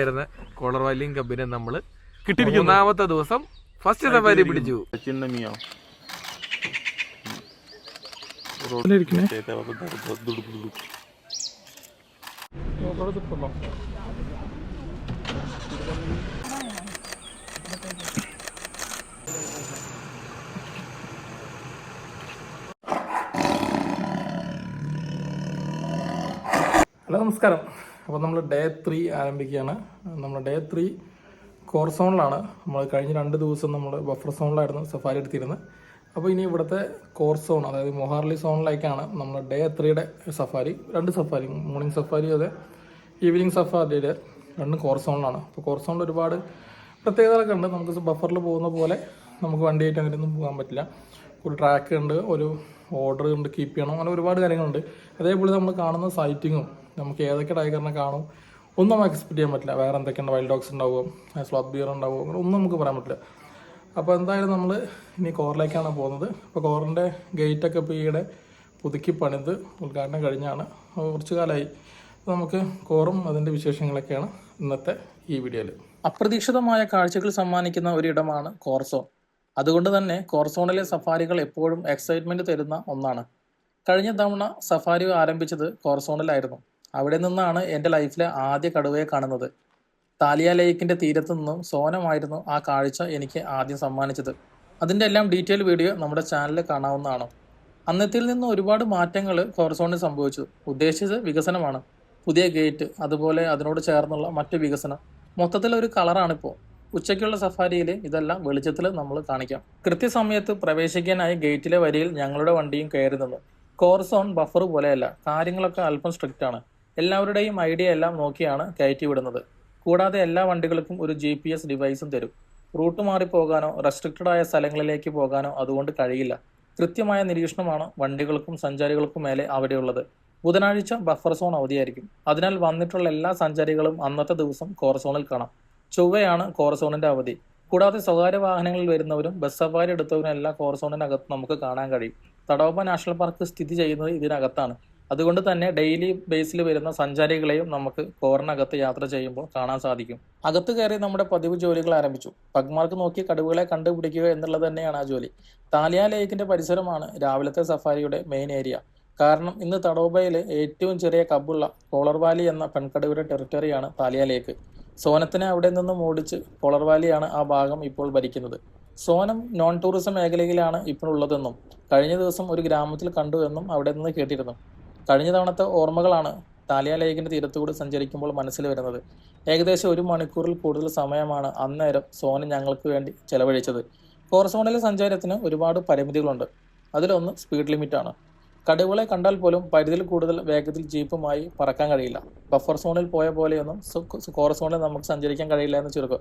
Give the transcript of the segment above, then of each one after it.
ആയിരുന്ന കോളർ വാലിയും കബിനെ നമ്മൾ കിട്ടിയിരിക്കുന്നു. മൂന്നാമത്തെ ദിവസം ഫസ്റ്റ് സഫാരി പിടിച്ചു. ഹലോ നമസ്കാരം. അപ്പോൾ നമ്മൾ ഡേ ത്രീ ആരംഭിക്കുകയാണ്. നമ്മൾ ഡേ ത്രീ കോർ സോണിലാണ് നമ്മൾ കഴിഞ്ഞ രണ്ട് ദിവസം നമ്മൾ ബഫർ സോണിലായിരുന്നു സഫാരി എടുത്തിരുന്നത്. അപ്പോൾ ഇനി ഇവിടുത്തെ കോർ സോൺ അതായത് മൊഹാർലി സോണിലേക്കാണ് നമ്മൾ ഡേ ത്രീയുടെ സഫാരി രണ്ട് സഫാരി മോർണിംഗ് സഫാരി അതെ ഈവനിങ് സഫാരിയുടെ രണ്ടും കോർ സോണിലാണ് അപ്പോൾ കോർ സോണിൽ ഒരുപാട് പ്രത്യേകതകളൊക്കെ ഉണ്ട്. നമുക്ക് ബഫറിൽ പോകുന്ന പോലെ നമുക്ക് വണ്ടിയായിട്ട് അങ്ങനെയൊന്നും പോകാൻ പറ്റില്ല. ഒരു ട്രാക്ക് ഉണ്ട് ഒരു ഓർഡർ ഉണ്ട് കീപ്പ് ചെയ്യണം അങ്ങനെ ഒരുപാട് കാര്യങ്ങളുണ്ട്. അതേപോലെ നമ്മൾ കാണുന്ന സൈറ്റിങ്ങും നമുക്ക് ഏതൊക്കെ ടൈഗറിനെ കാണും? ഒന്നും നമുക്ക് എക്സ്പെക്ട് ചെയ്യാൻ പറ്റില്ല. വേറെ എന്തൊക്കെയുണ്ട് വൈൽഡ് ഡോഗ്സ് ഉണ്ടാവും? സ്ലോത്ത് ബിയർ ഉണ്ടാവും? അങ്ങനെ ഒന്നും നമുക്ക് പറയാൻ പറ്റില്ല. അപ്പോൾ എന്തായാലും നമ്മൾ ഇനി കോറിലേക്കാണ് പോകുന്നത്. അപ്പോൾ കോറിന്റെ ഗേറ്റൊക്കെ ഇപ്പോൾ ഈയിടെ പുതുക്കി പണിത് ഉദ്ഘാടനം കഴിഞ്ഞാണ്. കുറച്ചു കാലമായി നമുക്ക് കോറും അതിന്റെ വിശേഷങ്ങളൊക്കെയാണ് ഇന്നത്തെ ഈ വീഡിയോയിൽ അപ്രതീക്ഷിതമായ കാഴ്ചകൾ സമ്മാനിക്കുന്ന ഒരിടമാണ് കോർസോൺ അതുകൊണ്ട് തന്നെ കോർസോണിലെ സഫാരികൾ എപ്പോഴും എക്സൈറ്റ്മെന്റ് തരുന്ന ഒന്നാണ്. കഴിഞ്ഞ തവണ സഫാരി ആരംഭിച്ചത് കോർസോണിലായിരുന്നു അവിടെ നിന്നാണ് എന്റെ ലൈഫിലെ ആദ്യ കടുവയെ കാണുന്നത്. താലിയ ലേക്കിന്റെ തീരത്തു നിന്നും സോനമായിരുന്നു ആ കാഴ്ച എനിക്ക് ആദ്യം സമ്മാനിച്ചത്. അതിന്റെ എല്ലാം ഡീറ്റെയിൽ വീഡിയോ നമ്മുടെ ചാനലിൽ കാണാവുന്നതാണ്. അന്നത്തിൽ നിന്ന് ഒരുപാട് മാറ്റങ്ങൾ കോർസോണിൽ സംഭവിച്ചു. ഉദ്ദേശിച്ചത് വികസനമാണ്. പുതിയ ഗേറ്റ് അതുപോലെ അതിനോട് ചേർന്നുള്ള മറ്റു വികസനം. മൊത്തത്തിൽ ഒരു കളറാണിപ്പോൾ ഉച്ചയ്ക്കുള്ള സഫാരിയിൽ ഇതെല്ലാം വെളിച്ചത്തിൽ നമ്മൾ കാണിക്കാം. കൃത്യസമയത്ത് പ്രവേശിക്കാനായി ഗേറ്റിലെ വരിയിൽ ഞങ്ങളുടെ വണ്ടിയും കയറി നിന്നു. കോർസോൺ ബഫർ പോലെയല്ല. കാര്യങ്ങളൊക്കെ അല്പം സ്ട്രിക്റ്റ് ആണ്. എല്ലാവരുടെയും ഐഡിയ എല്ലാം നോക്കിയാണ് കയറ്റി വിടുന്നത്. കൂടാതെ എല്ലാ വണ്ടികൾക്കും ഒരു ജി പി എസ് ഡിവൈസും തരും. റൂട്ട് മാറിപ്പോകാനോ റെസ്ട്രിക്റ്റഡ് ആയ സ്ഥലങ്ങളിലേക്ക് പോകാനോ അതുകൊണ്ട് കഴിയില്ല. കൃത്യമായ നിരീക്ഷണമാണ് വണ്ടികൾക്കും സഞ്ചാരികൾക്കും മേലെ അവിടെയുള്ളത്. ബുധനാഴ്ച ബഫർ സോൺ അവധിയായിരിക്കും. അതിനാൽ വന്നിട്ടുള്ള എല്ലാ സഞ്ചാരികളും അന്നത്തെ ദിവസം കോറസോണിൽ കാണാം. ചൊവ്വയാണ് കോറസോണിന്റെ അവധി. കൂടാതെ സ്വകാര്യ വാഹനങ്ങളിൽ വരുന്നവരും ബസ് സഫാരി എടുത്തവരും എല്ലാം കോർസോണിനകത്ത് നമുക്ക് കാണാൻ കഴിയും. തടോബ നാഷണൽ പാർക്ക് സ്ഥിതി ചെയ്യുന്നത് ഇതിനകത്താണ്. അതുകൊണ്ട് തന്നെ ഡെയിലി ബേസിൽ വരുന്ന സഞ്ചാരികളെയും നമുക്ക് കോറിനകത്ത് യാത്ര ചെയ്യുമ്പോൾ കാണാൻ സാധിക്കും. അകത്ത് കയറി നമ്മുടെ പതിവ് ജോലികൾ ആരംഭിച്ചു. പഗ്മാർക്ക് നോക്കി കടുവകളെ കണ്ടുപിടിക്കുക എന്നുള്ളത് തന്നെയാണ് ആ ജോലി. താലിയാ ലേക്കിന്റെ പരിസരമാണ് രാവിലത്തെ സഫാരിയുടെ മെയിൻ ഏരിയ കാരണം ഇന്ന് തടോബയിലെ ഏറ്റവും ചെറിയ കബുള്ള കോളർ വാലി എന്ന പെൺകടുവയുടെ ടെറിട്ടറിയാണ് താലിയാ ലേക്ക്. സോനത്തിനെ അവിടെ നിന്നും ഓടിച്ച് കോളർ വാലിയാണ് ആ ഭാഗം ഇപ്പോൾ ഭരിക്കുന്നത്. സോനം നോൺ ടൂറിസം മേഖലയിലാണ് ഇപ്പോൾ ഉള്ളതെന്നും കഴിഞ്ഞ ദിവസം ഒരു ഗ്രാമത്തിൽ കണ്ടു എന്നും അവിടെ നിന്ന് കേട്ടിരുന്നു. കഴിഞ്ഞ തവണത്തെ ഓർമ്മകളാണ് താലിയ ലേക്കിന്റെ തീരത്തുകൂടി സഞ്ചരിക്കുമ്പോൾ മനസ്സിൽ വരുന്നത്. ഏകദേശം ഒരു മണിക്കൂറിൽ കൂടുതൽ സമയമാണ് അന്നേരം സോന ഞങ്ങൾക്ക് വേണ്ടി ചെലവഴിച്ചത്. കോർസോണിലെ സഞ്ചാരത്തിന് ഒരുപാട് പരിമിതികളുണ്ട്. അതിലൊന്ന് സ്പീഡ് ലിമിറ്റാണ് കടുവകളെ കണ്ടാൽ പോലും പരിധിയിൽ കൂടുതൽ വേഗത്തിൽ ജീപ്പുമായി പറക്കാൻ കഴിയില്ല. ബഫർ സോണിൽ പോയ പോലെയൊന്നും കോർ സോണിൽ നമുക്ക് സഞ്ചരിക്കാൻ കഴിയില്ല എന്ന് ചുരുക്കം.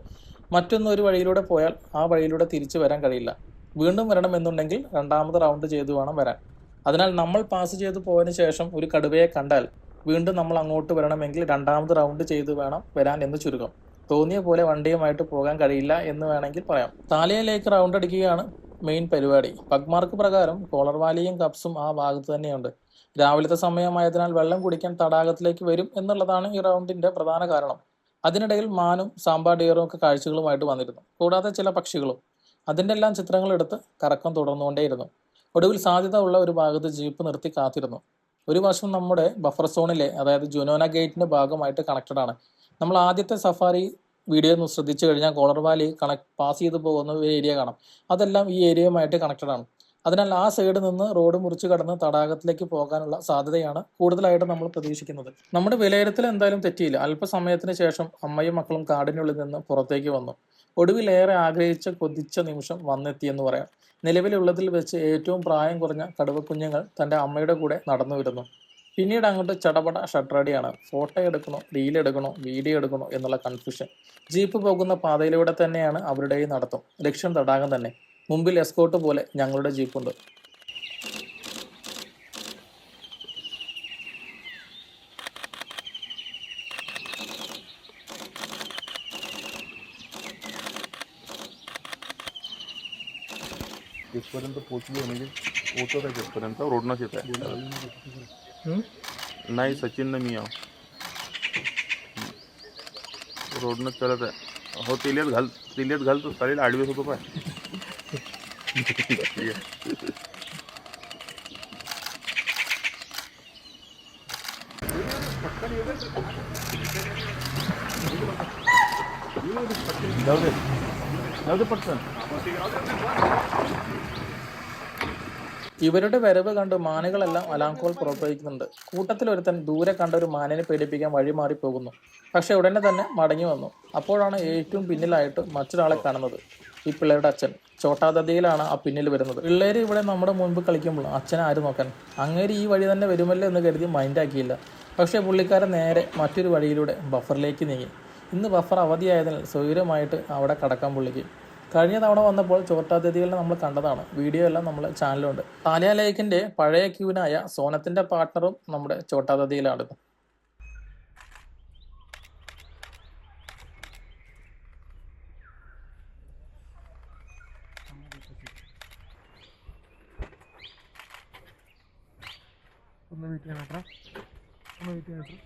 മറ്റൊന്നൊരു വഴിയിലൂടെ പോയാൽ ആ വഴിയിലൂടെ തിരിച്ചു വരാൻ കഴിയില്ല. വീണ്ടും വരണമെന്നുണ്ടെങ്കിൽ രണ്ടാമത് റൗണ്ട് ചെയ്തു വേണം വരാൻ. അതിനാൽ നമ്മൾ പാസ് ചെയ്ത് പോയതിന് ശേഷം ഒരു കടുവയെ കണ്ടാൽ വീണ്ടും നമ്മൾ അങ്ങോട്ട് വരണമെങ്കിൽ രണ്ടാമത് റൗണ്ട് ചെയ്ത് വേണം വരാൻ എന്ന് ചുരുക്കം. തോന്നിയ പോലെ വണ്ടിയുമായിട്ട് പോകാൻ കഴിയില്ല എന്ന് വേണമെങ്കിൽ പറയാം. താലിയയിലേക്ക് റൗണ്ട് അടിക്കുകയാണ് മെയിൻ പരിപാടി. പഗ്മാർക്ക് പ്രകാരം കോളർ വാലിയും കപ്സും ആ ഭാഗത്ത് തന്നെയുണ്ട്. രാവിലത്തെ സമയമായതിനാൽ വെള്ളം കുടിക്കാൻ തടാകത്തിലേക്ക് വരും എന്നുള്ളതാണ് ഈ റൗണ്ടിന്റെ പ്രധാന കാരണം. അതിനിടയിൽ മാനും സാമ്പാ ഡിയറും ഒക്കെ കാഴ്ചകളുമായിട്ട് വന്നിരുന്നു. കൂടാതെ ചില പക്ഷികളും അതിന്റെ എല്ലാം ചിത്രങ്ങളെടുത്ത് കറക്കം തുടർന്നുകൊണ്ടേയിരുന്നു. ഒടുവിൽ സാധ്യത ഉള്ള ഒരു ഭാഗത്ത് ജീപ്പ് നിർത്തി കാത്തിരുന്നു. ഒരു വശം നമ്മുടെ ബഫർ സോണിലെ അതായത് ജുനോന ഗേറ്റിന്റെ ഭാഗമായിട്ട് കണക്റ്റഡ് ആണ്. നമ്മൾ ആദ്യത്തെ സഫാരി വീഡിയോ ഒന്ന് ശ്രദ്ധിച്ചു കഴിഞ്ഞാൽ കോളർ വാലി പാസ് ചെയ്ത് പോകുന്ന ഒരു ഏരിയ കാണാം. അതെല്ലാം ഈ ഏരിയയുമായിട്ട് കണക്റ്റഡ് ആണ്. അതിനാൽ ആ സൈഡ് നിന്ന് റോഡ് മുറിച്ച് കടന്ന് തടാകത്തിലേക്ക് പോകാനുള്ള സാധ്യതയാണ് കൂടുതലായിട്ട് നമ്മൾ പ്രതീക്ഷിക്കുന്നത്. നമ്മുടെ വിലയിരുത്തൽ എന്തായാലും തെറ്റിയില്ല. അല്പസമയത്തിന് ശേഷം അമ്മയും മക്കളും കാടിനുള്ളിൽ നിന്ന് പുറത്തേക്ക് വന്നു. ഒടുവിൽ ഏറെ ആഗ്രഹിച്ച കൊതിച്ച നിമിഷം വന്നെത്തിയെന്ന് പറയാം. നിലവിലുള്ളതിൽ വെച്ച് ഏറ്റവും പ്രായം കുറഞ്ഞ കടുവക്കുഞ്ഞുങ്ങൾ തന്റെ അമ്മയുടെ കൂടെ നടന്നു വരുന്നു പിന്നീട് അങ്ങോട്ട് ചടപട ഷട്ടറടിയാണ് ഫോട്ടോ എടുക്കണോ റീൽ എടുക്കണോ വീഡിയോ എടുക്കണോ എന്നുള്ള കൺഫ്യൂഷൻ ജീപ്പ് പോകുന്ന പാതയിലൂടെ തന്നെയാണ് അവരുടെയും നടത്തും. ലക്ഷ്യം തടാകം തന്നെ. മുമ്പിൽ എസ്കോട്ട് പോലെ ഞങ്ങളുടെ ജീപ്പുണ്ട് इथपर्यंत पोहोचलो म्हणजे पोहोचत आहे तिथपर्यंत रोडनंच येत आहे नाही सचिन ने मियाँ रोडनं चलत आहे हो तिल्यात घाल तिल्यात घाल तर चालेल आडवेच होतो पाय ഇവരുടെ വരവ് കണ്ട് മാനുകളെല്ലാം അലാംകോൾ പുറപ്പെടുവിക്കുന്നുണ്ട്. കൂട്ടത്തിൽ ഒരുത്തൻ ദൂരെ കണ്ട ഒരു മാനിനെ പേടിപ്പിക്കാൻ വഴിമാറി പോകുന്നു. പക്ഷെ ഉടനെ തന്നെ മടങ്ങി വന്നു. അപ്പോഴാണ് ഏറ്റവും പിന്നിലായിട്ട് മറ്റൊരാളെ കാണുന്നത്. ഈ പിള്ളേരുടെ അച്ഛൻ. ചോട്ടാദതിയിലാണ് ആ പിന്നിൽ വരുന്നത്. പിള്ളേർ ഇവിടെ നമ്മുടെ മുൻപ് കളിക്കുമ്പോൾ അച്ഛൻ നോക്കാൻ? അങ്ങേര് ഈ വഴി തന്നെ വരുമല്ലോ എന്ന് കരുതി മൈൻഡാക്കിയില്ല പക്ഷേ പുള്ളിക്കാരൻ നേരെ മറ്റൊരു വഴിയിലൂടെ ബഫറിലേക്ക് നീങ്ങി. ഇന്ന് ബഫർ അവധിയായതിനാൽ സൗകര്യമായിട്ട് അവിടെ കടക്കാൻ പുള്ളിക്ക്. കഴിഞ്ഞ തവണ വന്നപ്പോൾ ചോട്ടാതിഥികളെ നമ്മൾ കണ്ടതാണ്. വീഡിയോ എല്ലാം നമ്മൾ ചാനലുണ്ട് ലേക്കിന്റെ പഴയ ക്യൂവിനായ സോനത്തിന്റെ പാർട്ണറും നമ്മുടെ ചോട്ടാതിഥിയിലാണ് ഒന്ന് വെയിറ്റ് ചെയ്യണം ഒന്ന് വെയിറ്റ് ചെയ്യണം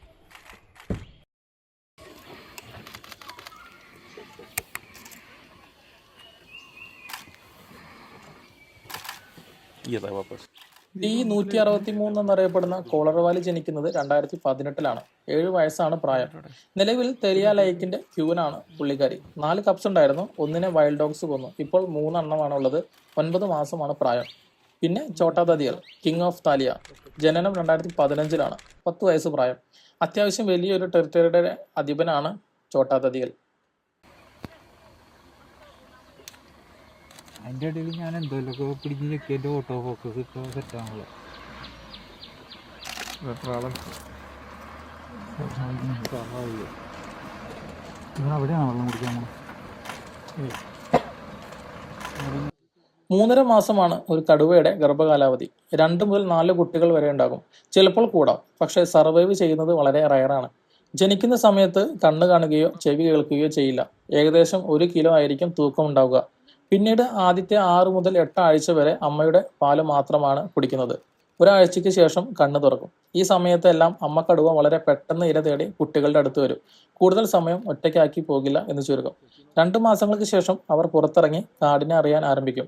ഈ നൂറ്റി അറുപത്തി മൂന്ന് എന്നറിയപ്പെടുന്ന കോളറവാലി ജനിക്കുന്നത് രണ്ടായിരത്തി പതിനെട്ടിലാണ്. ഏഴു വയസ്സാണ് പ്രായം. നിലവിൽ തെരിയ ലൈക്കിന്റെ ക്യൂനാണ് പുള്ളിക്കാരി. നാല് കപ്സ് ഉണ്ടായിരുന്നു. ഒന്നിനെ വൈൽഡ് ഡോഗ്സ് കൊന്നു. ഇപ്പോൾ മൂന്നെണ്ണമാണുള്ളത്. ഒൻപത് മാസമാണ് പ്രായം. പിന്നെ ചോട്ടാ ദതിയൽ കിങ് ഓഫ് താലിയ. ജനനം രണ്ടായിരത്തി പതിനഞ്ചിലാണ് പത്ത് വയസ്സ് പ്രായം. അത്യാവശ്യം വലിയൊരു ടെറിട്ടറിയുടെ അധിപനാണ് ചോട്ടാതതികൾ. അതിന്റെ ഇടയിൽ ഞാൻ എന്തെങ്കിലുമൊക്കെ പിടിഞ്ഞ് ചെക്കി എന്റെ ഓട്ടോ ഫോക്കസ് ഇപ്പോൾ സെറ്റാണല്ലോ നിങ്ങൾ അവിടെയാണ് വെള്ളം കുടിക്കാൻ മൂന്നര മാസമാണ് ഒരു കടുവയുടെ ഗർഭകാലാവധി. രണ്ട് മുതൽ നാല് കുട്ടികൾ വരെ ഉണ്ടാകും. ചിലപ്പോൾ കൂടാം പക്ഷേ സർവൈവ് ചെയ്യുന്നത് വളരെ റയറാണ്. ജനിക്കുന്ന സമയത്ത് കണ്ണ് കാണുകയോ ചെവി കേൾക്കുകയോ ചെയ്യില്ല. ഏകദേശം ഒരു കിലോ ആയിരിക്കും തൂക്കം ഉണ്ടാവുക. പിന്നീട് ആദ്യത്തെ ആറ് മുതൽ എട്ട് ആഴ്ച വരെ അമ്മയുടെ പാൽ മാത്രമാണ് കുടിക്കുന്നത്. ഒരാഴ്ചയ്ക്ക് ശേഷം കണ്ണ് തുറക്കും. ഈ സമയത്തെല്ലാം അമ്മ കടുവ വളരെ പെട്ടെന്ന് ഇര തേടി കുട്ടികളുടെ അടുത്ത് വരും. കൂടുതൽ സമയം ഒറ്റയ്ക്കാക്കി പോകില്ല എന്ന് ചുരുക്കം. രണ്ട് മാസങ്ങൾക്ക് ശേഷം അവർ പുറത്തിറങ്ങി കാടിനെ അറിയാൻ ആരംഭിക്കും.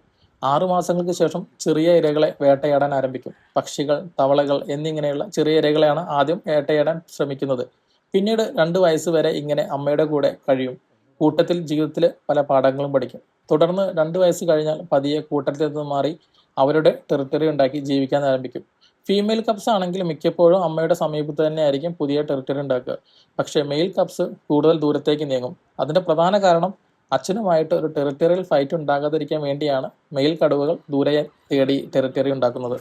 ആറു മാസങ്ങൾക്ക് ശേഷം ചെറിയ ഇരകളെ വേട്ടയാടാൻ ആരംഭിക്കും. പക്ഷികൾ തവളകൾ എന്നിങ്ങനെയുള്ള ചെറിയ ഇരകളെയാണ് ആദ്യം വേട്ടയാടാൻ ശ്രമിക്കുന്നത്. പിന്നീട് രണ്ട് വയസ്സ് വരെ ഇങ്ങനെ അമ്മയുടെ കൂടെ കഴിയും. കൂട്ടത്തിൽ ജീവിതത്തിൽ പല പാഠങ്ങളും പഠിക്കും. തുടർന്ന് രണ്ട് വയസ്സ് കഴിഞ്ഞാൽ പതിയെ കൂട്ടത്തിൽ നിന്ന് മാറി അവരുടെ ടെറിട്ടറി ഉണ്ടാക്കി ജീവിക്കാൻ ആരംഭിക്കും. ഫീമെയിൽ കപ്സ് ആണെങ്കിൽ മിക്കപ്പോഴും അമ്മയുടെ സമീപത്ത് തന്നെ ആയിരിക്കും പുതിയ ടെറിട്ടറി ഉണ്ടാക്കുക. പക്ഷേ മെയിൽ കപ്സ് കൂടുതൽ ദൂരത്തേക്ക് നീങ്ങും. അതിന്റെ പ്രധാന കാരണം അച്ഛനുമായിട്ട് ഒരു ടെറിട്ടറിയൽ ഫൈറ്റ് ഉണ്ടാകാതിരിക്കാൻ വേണ്ടിയാണ് മെയിൽ കടുവകൾ ദൂരെ തേടി ടെറിട്ടറി ഉണ്ടാക്കുന്നത്.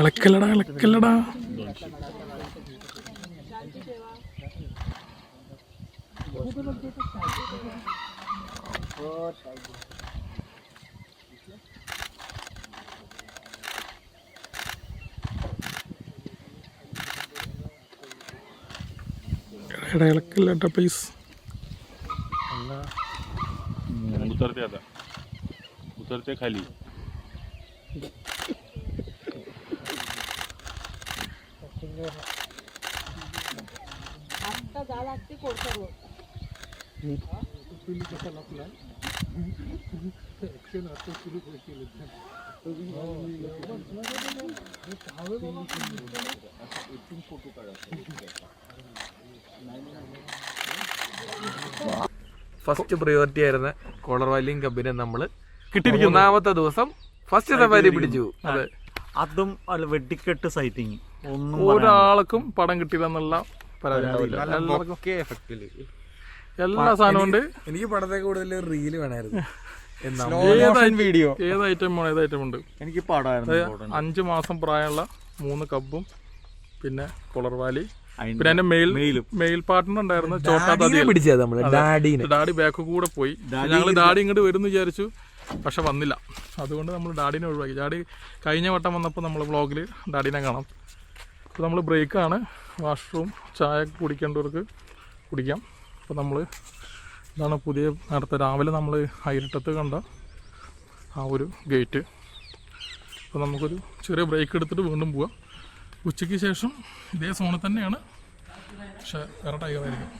ഇളക്കല്ലടാ ഇളക്കല്ലടാ. ഇളക്കല്ലട്ടാ പ്ലീസ് उतरते आता उतरते खाली ഫസ്റ്റ് പ്രയോറിറ്റി ആയിരുന്ന കോളർ വാലിയും കബിനെ നമ്മൾ മൂന്നാമത്തെ ദിവസം ഫസ്റ്റ് സഫാരി പിടിച്ചു. അതെ. അതും അല്ല വെടിക്കെട്ട് സൈറ്റിങ് ഒന്നും ഒരാൾക്കും പടം കിട്ടിയില്ലെന്നുള്ള പരാതി. എല്ലാ സാധനവും ഉണ്ട് എനിക്ക് പടത്തെ കൂടുതൽ റീൽ വേണമായിരുന്നു. വീഡിയോ ഏത് ഐറ്റം ഏത് ഐറ്റം ഉണ്ട്? എനിക്ക് പാടായിരുന്നു അഞ്ചു മാസം പ്രായമുള്ള മൂന്ന് കബും പിന്നെ കുളർവാലി പിന്നെ എന്റെ മെയിൽ. മെയിൽ പാർട്ട്ണർ ഉണ്ടായിരുന്ന ചോട്ടാ നമ്മൾ. ഡാഡി ബാക്ക് കൂടെ പോയി. ഞങ്ങൾ ഡാഡി ഇങ്ങോട്ട് വരും വിചാരിച്ചു പക്ഷെ വന്നില്ല. അതുകൊണ്ട് നമ്മൾ ഡാഡിനെ ഒഴിവാക്കി. ഡാഡി കഴിഞ്ഞ വട്ടം വന്നപ്പോൾ നമ്മൾ വ്ളോഗിൽ ഡാഡിനെ കാണാം. ഇപ്പോൾ നമ്മൾ ബ്രേക്കാണ് വാഷ്റൂം ചായ കുടിക്കേണ്ടവർക്ക് കുടിക്കാം. അപ്പോൾ നമ്മൾ ഇതാണ് പുതിയ നേരത്തെ രാവിലെ നമ്മൾ ഹൈരട്ടത്ത് കണ്ട ആ ഒരു ഗേറ്റ്. അപ്പോൾ നമുക്കൊരു ചെറിയ ബ്രേക്ക് എടുത്തിട്ട് വീണ്ടും പോവാം. ഉച്ചയ്ക്ക് ശേഷം ഇതേ സോണിൽ തന്നെയാണ്. പക്ഷേ വേറെ ടൈഗറായിരിക്കും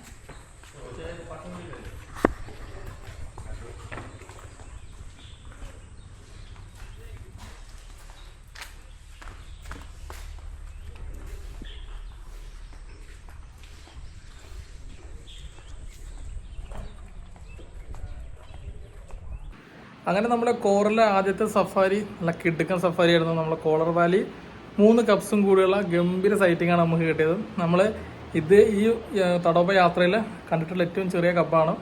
അങ്ങനെ നമ്മുടെ കോറിലെ ആദ്യത്തെ സഫാരി നല്ല കിടുക്കൻ സഫാരി ആയിരുന്നു നമ്മുടെ കോളർ വാലി. മൂന്ന് കപ്സും കൂടിയുള്ള ഗംഭീര സൈറ്റിംഗ് ആണ് നമുക്ക് കിട്ടിയത്. നമ്മൾ ഇത് ഈ തടോപ യാത്രയിൽ കണ്ടിട്ടുള്ള ഏറ്റവും ചെറിയ കപ്പാണ്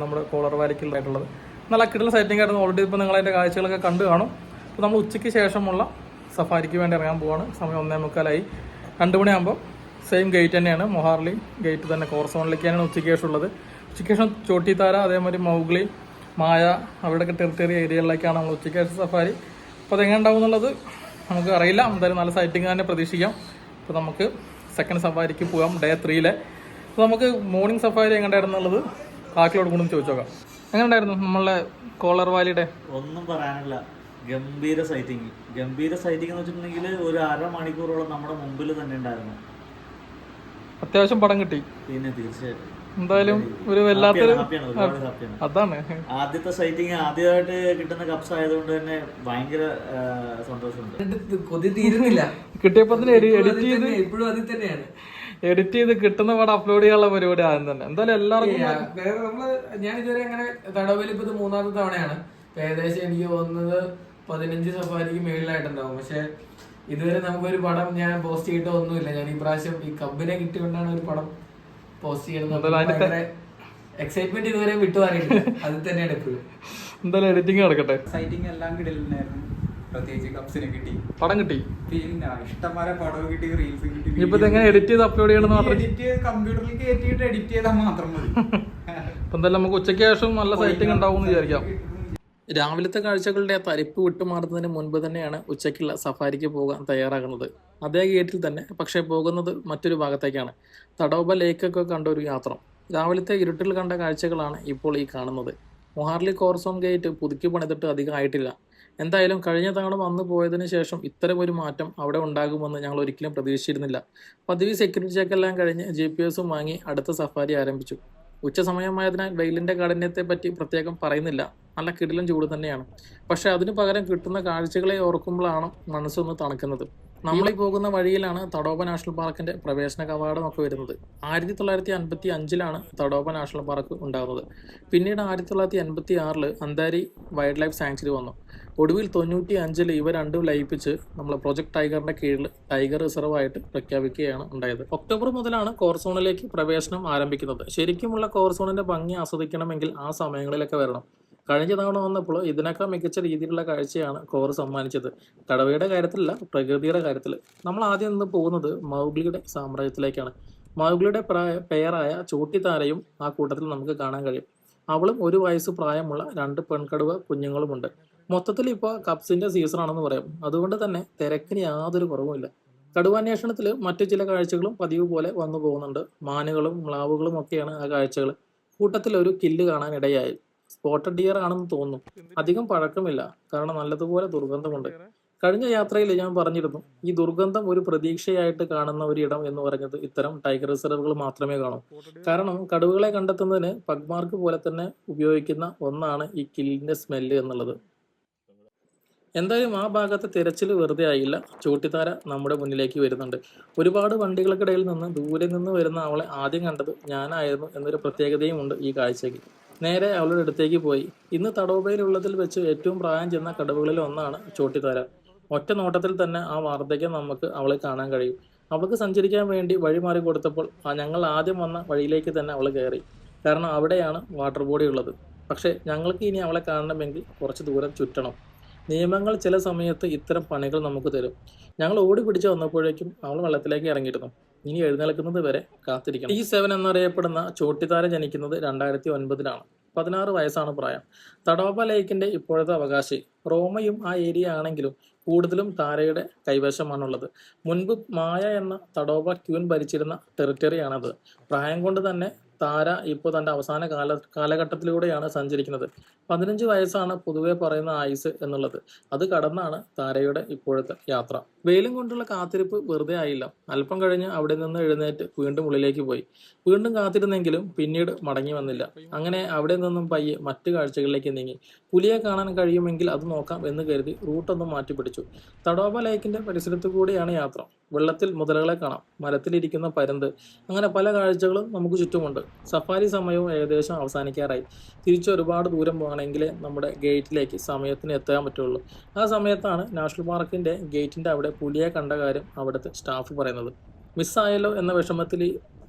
നമ്മുടെ കോളർ വാലിക്കുള്ളതായിട്ടുള്ളത്. നല്ല കിട്ടുന്ന സൈറ്റിംഗ് ആയിരുന്നു. ഓൾറെഡി ഇപ്പോൾ നിങ്ങൾ അതിന്റെ കാഴ്ചകളൊക്കെ കണ്ടു കാണും. അപ്പോൾ നമ്മൾ ഉച്ചയ്ക്ക് ശേഷമുള്ള സഫാരിക്ക് വേണ്ടി ഇറങ്ങാൻ പോവാണ്. സമയം ഒന്നേ മുക്കാലായി. രണ്ട് മണിയാകുമ്പോൾ സെയിം ഗേറ്റ് തന്നെയാണ്. മൊഹാർലി ഗേറ്റ് തന്നെ. കോർസോണിലേക്ക് തന്നെയാണ് ഉച്ചയ്ക്ക് ശേഷം ഉള്ളത്. ഉച്ചയ്ക്ക് ശേഷം ചോട്ടിത്താര അതേമാതിരി മൗഗ്ലി മായ അവിടെയൊക്കെ ടെറിട്ടറി ഏരിയകളിലേക്കാണ് നമ്മൾ ഉച്ചയ്ക്ക് ശേഷം സഫാരി. അപ്പോൾ അതെങ്ങനെ ഉണ്ടാവും എന്നുള്ളത് നമുക്ക് അറിയില്ല. എന്തായാലും നല്ല സൈറ്റിംഗ് തന്നെ പ്രതീക്ഷിക്കാം. അപ്പോൾ നമുക്ക് സെക്കൻഡ് സഫാരിക്ക് പോകാം ഡേ ത്രീയിലെ അപ്പോൾ നമുക്ക് മോർണിംഗ് സഫാരി എങ്ങനെയായിരുന്നു എന്നുള്ളത് കാക്കിലോട് കൊണ്ടൊന്ന് ചോദിച്ചു നോക്കാം എങ്ങനെ ഉണ്ടായിരുന്നു നമ്മളെ കോളർ വാലിയുടെ? ഒന്നും പറയാനില്ല. ഗംഭീര സൈറ്റിംഗ് ഗംഭീര സൈറ്റിംഗ് എന്ന് വെച്ചിട്ടുണ്ടെങ്കിൽ ഒരു അരമണിക്കൂറോളം നമ്മുടെ മുമ്പിൽ തന്നെ ഉണ്ടായിരുന്നു. അത്യാവശ്യം പടം കിട്ടി. പിന്നെ തീർച്ചയായിട്ടും. എന്തായാലും ഒരു വല്ലാത്തൊരു അതാണ്. ആദ്യത്തെ സൈറ്റിങ് ആദ്യമായിട്ട് കിട്ടുന്ന കപ്സ് ആയതുകൊണ്ട് തന്നെ ഭയങ്കര സന്തോഷമുണ്ട്. കൊതി തീരുന്നില്ല. കിട്ടിയപ്പോ തന്നെ എഡിറ്റ് ചെയ്ത് ഇപ്പോഴും അതിൽ തന്നെയാണ്. എഡിറ്റ് ചെയ്ത് കിട്ടുന്ന പാട് അപ്ലോഡ് ചെയ്യാനുള്ള പരിപാടി ആദ്യം തന്നെ. എന്തായാലും എല്ലാവർക്കും വേറെ നമ്മൾ ഞാൻ ഇതുവരെ അങ്ങനെ തടവലി ഇപ്പൊ ഇത് മൂന്നാമത്തെ തവണയാണ്. ഏകദേശം എനിക്ക് വന്നത് പതിനഞ്ച് സഫാരിക്ക് മേളിലായിട്ടുണ്ടാവും. പക്ഷെ ഇതുവരെ നമുക്കൊരു പടം ഞാൻ പോസ്റ്റ് ചെയ്തിട്ടോ ഒന്നുമില്ല ഞാൻ ഈ പ്രാവശ്യം ഈ കബിനെ കിട്ടിക്കൊണ്ടാണ് ഒരു പടം പോസ്റ്റ് ചെയ്യുന്നത് എക്സൈറ്റ്മെന്റ് ഇതുവരെ വിട്ടു അത് തന്നെയാണ് എപ്പോഴും എന്തായാലും എഡിറ്റിംഗ് നടക്കട്ടെ. സൈറ്റിംഗ് എല്ലാം കിടലുണ്ടായിരുന്നു. പ്രത്യേകിച്ച് കപ്സിനെ കിട്ടി. പടം കിട്ടി. പിന്നെ ഇഷ്ടംപോലെ പടവും കിട്ടി റീൽസും കിട്ടി ഇനിയിപ്പോ എങ്ങനെ എഡിറ്റ് ചെയ്ത് അപ്ലോഡ് ചെയ്യണം മാത്രം എഡിറ്റ് കമ്പ്യൂട്ടറിൽ കയറ്റിയിട്ട് എഡിറ്റ് ചെയ്താൽ മാത്രം മതി. ഇപ്പൊ എന്തായാലും നമുക്ക് ഉച്ചയ്ക്ക് ശേഷം നല്ല സൈറ്റിംഗ് ഉണ്ടാവും എന്ന് വിചാരിക്കാം. രാവിലത്തെ കാഴ്ചകളുടെ തരിപ്പ് വിട്ടുമാറുന്നതിന് മുൻപ് തന്നെയാണ് ഉച്ചയ്ക്കുള്ള സഫാരിക്ക് പോകാൻ തയ്യാറാകുന്നത്. അതേ ഗേറ്റിൽ തന്നെ പക്ഷേ പോകുന്നത് മറ്റൊരു ഭാഗത്തേക്കാണ്. തടോബ ലേക്കൊക്കെ കണ്ട ഒരു യാത്ര. രാവിലത്തെ ഇരുട്ടിൽ കണ്ട കാഴ്ചകളാണ് ഇപ്പോൾ ഈ കാണുന്നത്. മൊഹാർലി കോർസോൺ ഗേറ്റ് പുതുക്കി പണിതിട്ട് അധികം ആയിട്ടില്ല. എന്തായാലും കഴിഞ്ഞ തവണ വന്നു പോയതിനു ശേഷം ഇത്തരം ഒരു മാറ്റം അവിടെ ഉണ്ടാകുമെന്ന് ഞങ്ങൾ ഒരിക്കലും പ്രതീക്ഷിച്ചിരുന്നില്ല. പതിവ് സെക്യൂരിറ്റി ചെക്കെല്ലാം കഴിഞ്ഞ് ജി പി എസും വാങ്ങി അടുത്ത സഫാരി ആരംഭിച്ചു. ഉച്ച സമയമായതിനാൽ വെയിലിന്റെ കാഠിന്യത്തെ പറ്റി പ്രത്യേകം പറയുന്നില്ല. നല്ല കിടിലം ചൂട് തന്നെയാണ്. പക്ഷേ അതിനു പകരം കിട്ടുന്ന കാഴ്ചകളെ ഓർക്കുമ്പോഴാണ് മനസ്സൊന്ന് തണുക്കുന്നത്. നമ്മളീ പോകുന്ന വഴിയിലാണ് തടോബ നാഷണൽ പാർക്കിന്റെ പ്രവേശന കവാടം ഒക്കെ വരുന്നത്. ആയിരത്തി തൊള്ളായിരത്തി അൻപത്തി അഞ്ചിലാണ് തടോബ നാഷണൽ പാർക്ക് ഉണ്ടാകുന്നത് പിന്നീട് ആയിരത്തി തൊള്ളായിരത്തി എൺപത്തി ആറിൽ അന്താരി വൈൽഡ് ലൈഫ് സാങ്ച്വറി വന്നു. ഒടുവിൽ തൊണ്ണൂറ്റി അഞ്ചിൽ ഇവ രണ്ടും ലയിപ്പിച്ച് നമ്മൾ പ്രൊജക്ട് ടൈഗറിന്റെ കീഴിൽ ടൈഗർ റിസർവ് ആയിട്ട് പ്രഖ്യാപിക്കുകയാണ് ഉണ്ടായത്. ഒക്ടോബർ മുതലാണ് കോർ സോണിലേക്ക് പ്രവേശനം ആരംഭിക്കുന്നത്. ശരിക്കുമുള്ള കോർസോണിന്റെ ഭംഗി ആസ്വദിക്കണമെങ്കിൽ ആ സമയങ്ങളിലൊക്കെ വരണം. കഴിഞ്ഞ തവണ വന്നപ്പോൾ ഇതിനേക്കാൾ മികച്ച രീതിയിലുള്ള കാഴ്ചയാണ് കോർ സമ്മാനിച്ചത്. കടവയുടെ കാര്യത്തിലല്ല പ്രകൃതിയുടെ കാര്യത്തിൽ നമ്മൾ ആദ്യം നിന്ന് പോകുന്നത് മൗഗ്ലിയുടെ സാമ്രാജ്യത്തിലേക്കാണ്. മൗഗ്ലിയുടെ പ്രായ- ചോട്ടിത്താരയും ആ കൂട്ടത്തിൽ നമുക്ക് കാണാൻ കഴിയും. അവളും ഒരു വയസ്സ് പ്രായമുള്ള രണ്ട് പെൺകടുവ കുഞ്ഞുങ്ങളുമുണ്ട്. മൊത്തത്തിൽ ഇപ്പോൾ കപ്സിന്റെ സീസൺ ആണെന്ന് പറയാം. അതുകൊണ്ട് തന്നെ തിരക്കിന് യാതൊരു കുറവുമില്ല. കടുവാന്വേഷണത്തിൽ മറ്റു ചില കാഴ്ചകളും പതിവ് പോലെ വന്നു പോകുന്നുണ്ട്. മാനുകളും മ്ലാവുകളും ഒക്കെയാണ് ആ കാഴ്ചകൾ കൂട്ടത്തിൽ ഒരു കില്ല് കാണാൻ ഇടയായി സ്പോട്ടഡ് ഡിയർ ആണെന്ന് തോന്നുന്നു അധികം പഴക്കമില്ല. കാരണം നല്ലതുപോലെ ദുർഗന്ധമുണ്ട്. കഴിഞ്ഞ യാത്രയിൽ ഞാൻ പറഞ്ഞിരുന്നു ഈ ദുർഗന്ധം ഒരു പ്രതീക്ഷയായിട്ട് കാണുന്ന ഒരു ഇടം എന്ന് പറഞ്ഞത് ഇത്തരം ടൈഗർ റിസർവുകൾ മാത്രമേ കാണൂ. കാരണം കടുവകളെ കണ്ടെത്തുന്നതിന് പഗ്മാർക്ക് പോലെ തന്നെ ഉപയോഗിക്കുന്ന ഒന്നാണ് ഈ കില്ലിന്റെ സ്മെല്ല് എന്നുള്ളത്. എന്തായാലും ആ ഭാഗത്തെ തിരച്ചിൽ വെറുതെ ആയില്ല. ചൂട്ടിത്താര നമ്മുടെ മുന്നിലേക്ക് വരുന്നുണ്ട്. ഒരുപാട് വണ്ടികൾക്കിടയിൽ നിന്ന് ദൂരെ നിന്ന് വരുന്ന അവളെ ആദ്യം കണ്ടത് ഞാനായിരുന്നു എന്നൊരു പ്രത്യേകതയും ഉണ്ട് ഈ കാഴ്ചയ്ക്ക്. നേരെ അവളുടെ അടുത്തേക്ക് പോയി. ഇന്ന് തടവുപേരുള്ളതിൽ വെച്ച് ഏറ്റവും പ്രായം ചെന്ന കടവുകളിൽ ഒന്നാണ് ചോട്ടിത്തര. ഒറ്റ നോട്ടത്തിൽ തന്നെ ആ വാർദ്ധക്യം നമുക്ക് അവളെ കാണാൻ കഴിയും. അവൾക്ക് സഞ്ചരിക്കാൻ വേണ്ടി വഴി മാറി കൊടുത്തപ്പോൾ ഞങ്ങൾ ആദ്യം വന്ന വഴിയിലേക്ക് തന്നെ അവൾ കയറി. കാരണം അവിടെയാണ് വാട്ടർ ബോഡി ഉള്ളത്. പക്ഷേ ഞങ്ങൾക്ക് ഇനി അവളെ കാണണമെങ്കിൽ കുറച്ച് ദൂരം ചുറ്റണം. നിയമങ്ങൾ ചില സമയത്ത് ഇത്തരം പണികൾ നമുക്ക് തരും. ഞങ്ങൾ ഓടി പിടിച്ച് വന്നപ്പോഴേക്കും അവൾ വെള്ളത്തിലേക്ക് ഇറങ്ങിയിരുന്നു. ഇനി എഴുന്നേൽക്കുന്നത് വരെ കാത്തിരിക്കണം. ടി സെവൻ എന്നറിയപ്പെടുന്ന ചോട്ടിത്താരം ജനിക്കുന്നത് രണ്ടായിരത്തി ഒൻപതിലാണ് പതിനാറ് വയസ്സാണ് പ്രായം. തടോബ ലേക്കിന്റെ ഇപ്പോഴത്തെ അവകാശി. റോമയും ആ ഏരിയ ആണെങ്കിലും കൂടുതലും താരയുടെ കൈവശമാണുള്ളത്. മുൻപ് മായ എന്ന തടോബ ക്യൂൻ ഭരിച്ചിരുന്ന ടെറിറ്ററിയാണത് പ്രായം കൊണ്ട് തന്നെ താര ഇപ്പോൾ തന്റെ അവസാന കാല കാലഘട്ടത്തിലൂടെയാണ് സഞ്ചരിക്കുന്നത്. പതിനഞ്ച് വയസ്സാണ് പൊതുവെ പറയുന്ന ആയുസ് എന്നുള്ളത്. അത് കടന്നാണ് താരയുടെ ഇപ്പോഴത്തെ യാത്ര. വെയിലും കൊണ്ടുള്ള കാത്തിരിപ്പ് വെറുതെ ആയില്ല. അല്പം കഴിഞ്ഞ് അവിടെ നിന്ന് എഴുന്നേറ്റ് വീണ്ടും ഉള്ളിലേക്ക് പോയി. വീണ്ടും കാത്തിരുന്നെങ്കിലും പിന്നീട് മടങ്ങി വന്നില്ല. അങ്ങനെ അവിടെ നിന്നും പയ്യെ മറ്റു കാഴ്ചകളിലേക്ക് നീങ്ങി. പുലിയെ കാണാൻ കഴിയുമെങ്കിൽ അത് നോക്കാം എന്ന് കരുതി റൂട്ടൊന്നും മാറ്റിപ്പിടിച്ചു തടോബ ലേക്കിന്റെ പരിസരത്തു കൂടിയാണ് യാത്ര. വെള്ളത്തിൽ മുതലകളെ കാണാം. മരത്തിലിരിക്കുന്ന പരുന്ത്. അങ്ങനെ പല കാഴ്ചകളും നമുക്ക് ചുറ്റുമുണ്ട്. സഫാരി സമയവും ഏകദേശം അവസാനിക്കാറായി. തിരിച്ച് ഒരുപാട് ദൂരം പോകണമെങ്കിലേ നമ്മുടെ ഗേറ്റിലേക്ക് സമയത്തിന് എത്താൻ പറ്റുള്ളൂ. ആ സമയത്താണ് നാഷണൽ പാർക്കിന്റെ ഗേറ്റിന്റെ അവിടെ പുലിയെ കണ്ട കാര്യം അവിടുത്തെ സ്റ്റാഫ് പറയുന്നത്. മിസ്സായല്ലോ എന്ന വിഷമത്തിൽ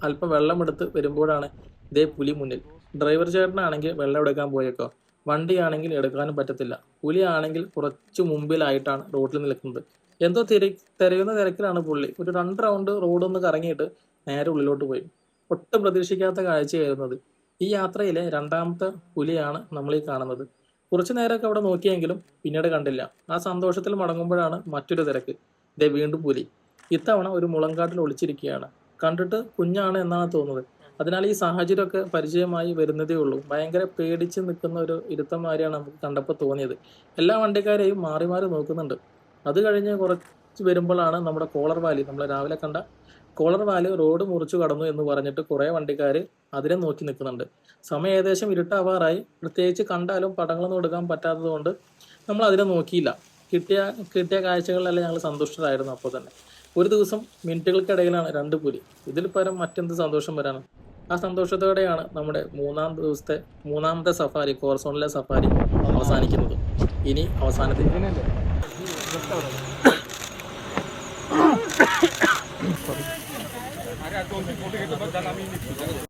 അല്പം വെള്ളമെടുത്ത് വരുമ്പോഴാണ് ഇതേ പുലി മുന്നിൽ. ഡ്രൈവർ ചേട്ടനാണെങ്കിൽ വെള്ളം എടുക്കാൻ പോയേക്കോ? വണ്ടിയാണെങ്കിൽ എടുക്കാനും പറ്റത്തില്ല. പുലിയാണെങ്കിൽ കുറച്ച് മുമ്പിലായിട്ടാണ് റോഡിൽ നിൽക്കുന്നത്. എന്തോ തിര തിരയുന്ന തിരക്കിലാണ് പുള്ളി. ഒരു രണ്ട് റൗണ്ട് റോഡൊന്ന് കറങ്ങിയിട്ട് നേരെ ഉള്ളിലോട്ട് പോയി. ഒട്ടും പ്രതീക്ഷിക്കാത്ത കാഴ്ചയായിരുന്നത് ഈ യാത്രയിലെ രണ്ടാമത്തെ പുലിയാണ് നമ്മൾ ഈ കാണുന്നത്. കുറച്ചു നേരമൊക്കെ അവിടെ നോക്കിയെങ്കിലും പിന്നീട് കണ്ടില്ല. ആ സന്തോഷത്തിൽ മടങ്ങുമ്പോഴാണ് മറ്റൊരു തിരക്ക്. ഇതേ വീണ്ടും പുലി. ഇത്തവണ ഒരു മുളങ്കാട്ടിൽ ഒളിച്ചിരിക്കുകയാണ്. കണ്ടിട്ട് കുഞ്ഞാണ് എന്നാണ് തോന്നുന്നത്. അതിനാൽ ഈ സാഹചര്യമൊക്കെ പരിചയമായി വരുന്നതേ ഉള്ളൂ. ഭയങ്കര പേടിച്ച് നിൽക്കുന്ന ഒരു ഇരുത്തന്മാരെയാണ് നമുക്ക് കണ്ടപ്പോൾ തോന്നിയത്. എല്ലാ വണ്ടിക്കാരെയും മാറി മാറി നോക്കുന്നുണ്ട്. അത് കഴിഞ്ഞ് കുറച്ച് വരുമ്പോഴാണ് നമ്മുടെ കോളർ വാലി നമ്മൾ രാവിലെ കണ്ട കോളർ വാൽ റോഡ് മുറിച്ചു കടന്നു എന്ന് പറഞ്ഞിട്ട് കുറേ വണ്ടിക്കാർ അതിനെ നോക്കി നിൽക്കുന്നുണ്ട്. സമയം ഏകദേശം ഇരുട്ടാവാറായി. പ്രത്യേകിച്ച് കണ്ടാലും പടങ്ങളൊന്നും എടുക്കാൻ പറ്റാത്തതുകൊണ്ട് നമ്മൾ അതിനെ നോക്കിയില്ല. കിട്ടിയ കിട്ടിയ കാഴ്ചകളിലെല്ലാം ഞങ്ങൾ സന്തുഷ്ടരായിരുന്നു അപ്പോൾ തന്നെ. ഒരു ദിവസം മിനിറ്റുകൾക്കിടയിലാണ് രണ്ട് പുലി. ഇതിൽ പരം മറ്റെന്ത് സന്തോഷം വരാണ് ആ സന്തോഷത്തോടെയാണ് നമ്മുടെ മൂന്നാം ദിവസത്തെ മൂന്നാമത്തെ സഫാരി കോർസോണിലെ സഫാരി അവസാനിക്കുന്നത്. ഇനി അവസാനത്തിൽ আমি